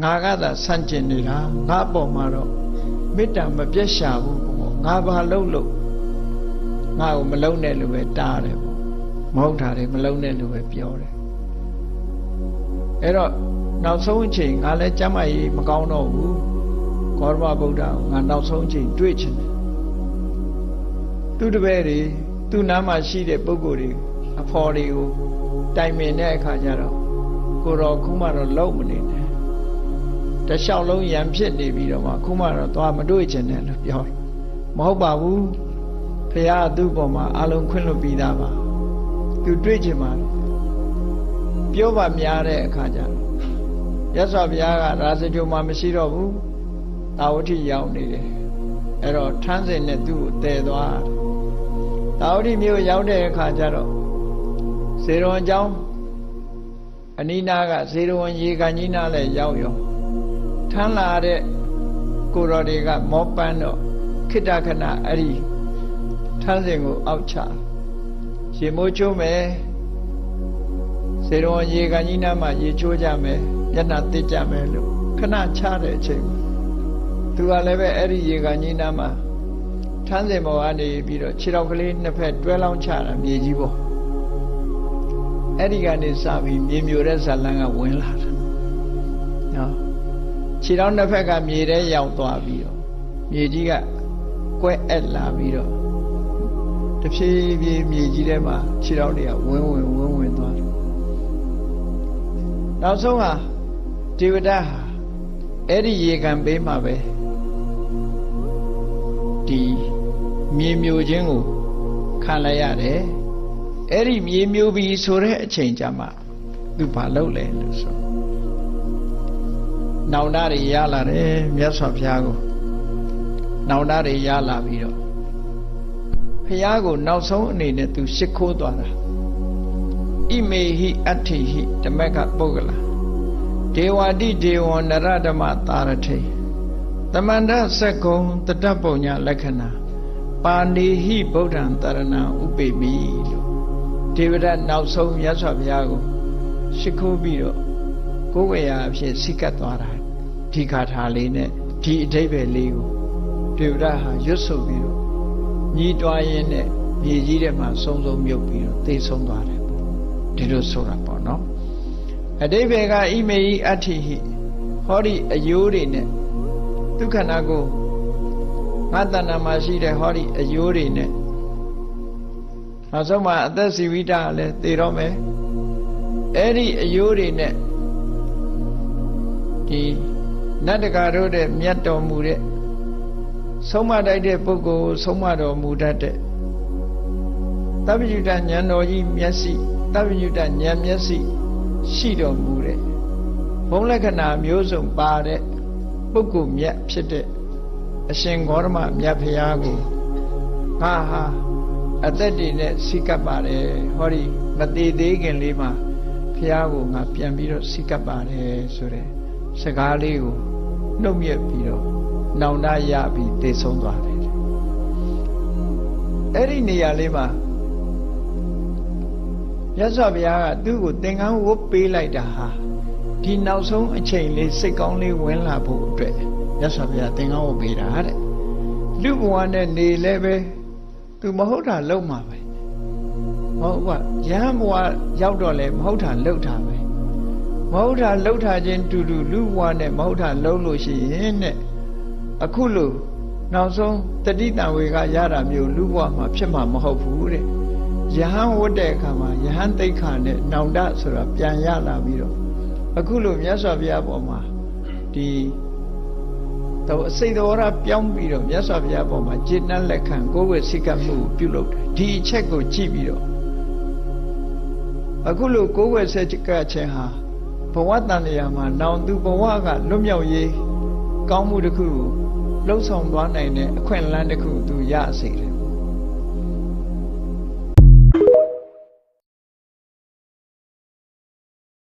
ငါကသာဆန့်ကျင်နေတာငါအပေါ်မှာတော့မေတ္တာမပြတ်ရှာဘူးပေါ့ငါဘာလုပ်လို့ငါ့ကိုမလုံးနဲ့လို့ပဲတားတယ်ပေါ့မဟုတ်တာတွေမလုံးနဲ့လို့ပဲပြောတယ်အဲ့တော့နောက်ဆုံးအချိန်ငါလည်းကျမ်းမာရေးမကောင်းတော့ဘူးကောရမဗုဒ္ဓကိုငါနောက်ဆုံးအချိန်တွေ့ချင်တယ်သူတပည့်တွေသူ့နားမှာရှိတဲ့ပုဂ္ဂိုလ်တွေအဖော်တွေကိုတိုင်ပင်တဲ့အခါကျတော့ကိုတော်ခုမှတော့လုံးမနေနဲ့ တလျှောက်လုံးရံဖြစ်နေပြီးတော့မှခုမှတော့သွားမတွေ့ချင်တယ်လို့ပြောတယ်မဟုတ်ပါဘူးဖရာသူ့ပေါ်မှာအလုံးခွင့်လွတ်ပြီးသားပါသူတွေ့ချင်ပါပြောပါများတဲ့အခါကျတော့ရသော်ဘုရားကရာဇဂုံမှာမရှိတော့ဘူးတာဝတိရောက်နေတယ်အဲ့တော့ထန်းစင်နဲ့သူ့ကိုတည်သွားတယ်တာဝတိမြို့ရောက်တဲ့အခါကျတော့ဇေရွန်ကျောင်းအနိနာကဇေရွန်ရေကန်ကြီးနားလည်းရောက်ရော ထမ်းလာတဲ့ကိုတော်တွေကမောပန်းတော့ခိတ္တခဏအဲ့ဒီထမ်းစင်ကိုအောက်ချရေမိုးချိုးမယ်ဇေရွန်ရေကန်ကြီးနားမှာရေချိုးကြမယ်မျက်နှာတစ်ကြမယ်လို့ခဏချတဲ့အချိန်သူကလည်းပဲအဲ့ဒီရေကန်ကြီးနားမှာထမ်းစင်ပေါ်ကနေပြီးတော့ခြေတော်ကလေးနှစ်ဖက်တွဲလောင်းချတာမြေကြီးပေါ်အဲ့ဒီကနေစပြီးမြေမျိုးတဲ့ဇလန်းကဝင်လာတာနော် ခြေတော်နှစ်ဖက်ကမြေထဲရောက်သွားပြီးတော့မြေကြီးကကွဲအက်လာပြီးတော့တဖြည်းဖြည်းမြေကြီးထဲမှာခြေတော်တွေကဝင်းဝင်ဝင်းဝင်သွားတယ်နောက်ဆုံးဟာဒေဝဒတ်ဟာအဲ့ဒီရေကန်ပေးမှာပဲဒီမြေမျိုးချင်းကိုခံလိုက်ရတယ်အဲ့ဒီမြေမျိုးပြီဆိုတဲ့အချိန်ကြမှာသူဘာလုပ်လဲလို့ဆို နောင်တတွေရလာတယ်မြတ်စွာဘုရားကိုနောင်တတွေရလာပြီးတော့ဘုရားကိုနောက်ဆုံးအနေနဲ့သူရှ िख ိုးသွားတာဣမေဟိအဋ္ဌိဟိဓမ္မကပုဂ္ဂလာဒေဝတိဒေဝနရဓမ္မတာရထိတမန္တစက္ကုံတတ္တပုံညာလက္ခဏာပါဏိဟိဗုဒ္ဓံတရဏံဥပေမိလို့ဒေဝရတ်နောက်ဆုံးမြတ်စွာဘုရားကိုရှ िख ိုးပြီးတော့ကိုယ်ဝေယအဖြစ်စိတ်ကပ်သွားတာ ဒီခါထာလေးနဲ့ဒီအထိပ္ပယ်လေးကိုဒေဝရတ်ဟာရွတ်ဆိုပြီးတော့ညီးတွားရင်းနဲ့မြေကြီးထဲမှာစုံစုံမြုပ်ပြီးတော့သိဆုံးသွားတယ်ဒီလိုဆိုတာပေါ့နော်အတိပ္ပယ်ကဣမေဟိအဋ္ဌိဟိဟောဒီအယိုးတွေနဲ့ဒုက္ခနာကိုငါတဏ္ဍာမှာရှိတဲ့ဟောဒီအယိုးတွေနဲ့နောက်ဆုံးမှာအသက်စီဝိတာလည်းသိတော့မယ်အဲ့ဒီအယိုးတွေနဲ့ဒီ နတ်တကာတို့တဲ့မြတ်တော်မူတဲ့ဆုံးမတိုက်တဲ့ပုဂ္ဂိုလ်ဆုံးမတော်မူတတ်တဲ့တပ္ပယုတဉာဏ်တော်ကြီးမျက်စိတပ္ပယုတဉာဏ်မျက်စိရှိတော်မူတဲ့ဘုံလက္ခဏာမျိုးစုံပါတဲ့ပုဂ္ဂိုလ်မြတ်ဖြစ်တဲ့အရှင်ဂေါရမမြတ်ဖရာကိုငါဟာအသက်တည်နဲ့စိကပ်ပါတယ်ဟောဒီမသေးသေးခင်လေးမှာဖရာကိုငါပြန်ပြီးတော့စိကပ်ပါတယ်ဆိုတဲ့စကားလေးကို နှုတ်မြက်ပြီးတော့နောင်တရပြီးတည်ဆုံးသွားတယ်အဲ့ဒီနေရာလေးမှာရသော်ဘုရားကသူ့ကိုသင်္ကန်းဝတ်ပေးလိုက်တာဟာဒီနောက်ဆုံးအချိန်လေးစိတ်ကောင်းလေးဝင်လာဖို့အတွက်ရသော်ဘုရားသင်္ကန်းဝတ်ပေးတာတဲ့လူဘဝနဲ့နေလဲပဲသူမဟုတ်တာလုံးမှာပဲမဟုတ်ပါရဟန်းဘဝရောက်တော့လဲမဟုတ်တာလှုပ်တာပဲ မဟုတ်တာလှုပ်တာချင်းတူတူလူဘဝနဲ့မဟုတ်တာလှုပ်လို့ရှိရင်တဲ့အခုလို့နောက်ဆုံးတတိတံဝေကရတာမျိုးလူဘဝမှာဖြစ်မှာမဟုတ်ဘူးတဲ့ယဟန်ဝတ်တဲ့အခါမှာယဟန်တိတ်ခါနဲ့နောင်တဆိုတာပြန်ရလာပြီးတော့အခုလိုမြတ်စွာဘုရားပေါ်မှာဒီတော့စိတ်တော်ရပြောင်းပြီးတော့မြတ်စွာဘုရားပေါ်မှာจิตနဲ့လက်ခံကိုယ်ဝေစိတ်ကမှုပြုလုပ်တယ်ဒီအချက်ကိုကြည့်ပြီးတော့အခုလိုကိုယ်ဝေစိတ်ကခြင်းဟာ ဘဝတန်လျာမှာနောင်သူဘဝကလွတ်မြောက်ရေးကောင်းမှုတစ်ခုကိုလှုပ်ဆောင်သွားနိုင်တဲ့အခွင့်အလမ်းတစ်ခုသူရစေတယ်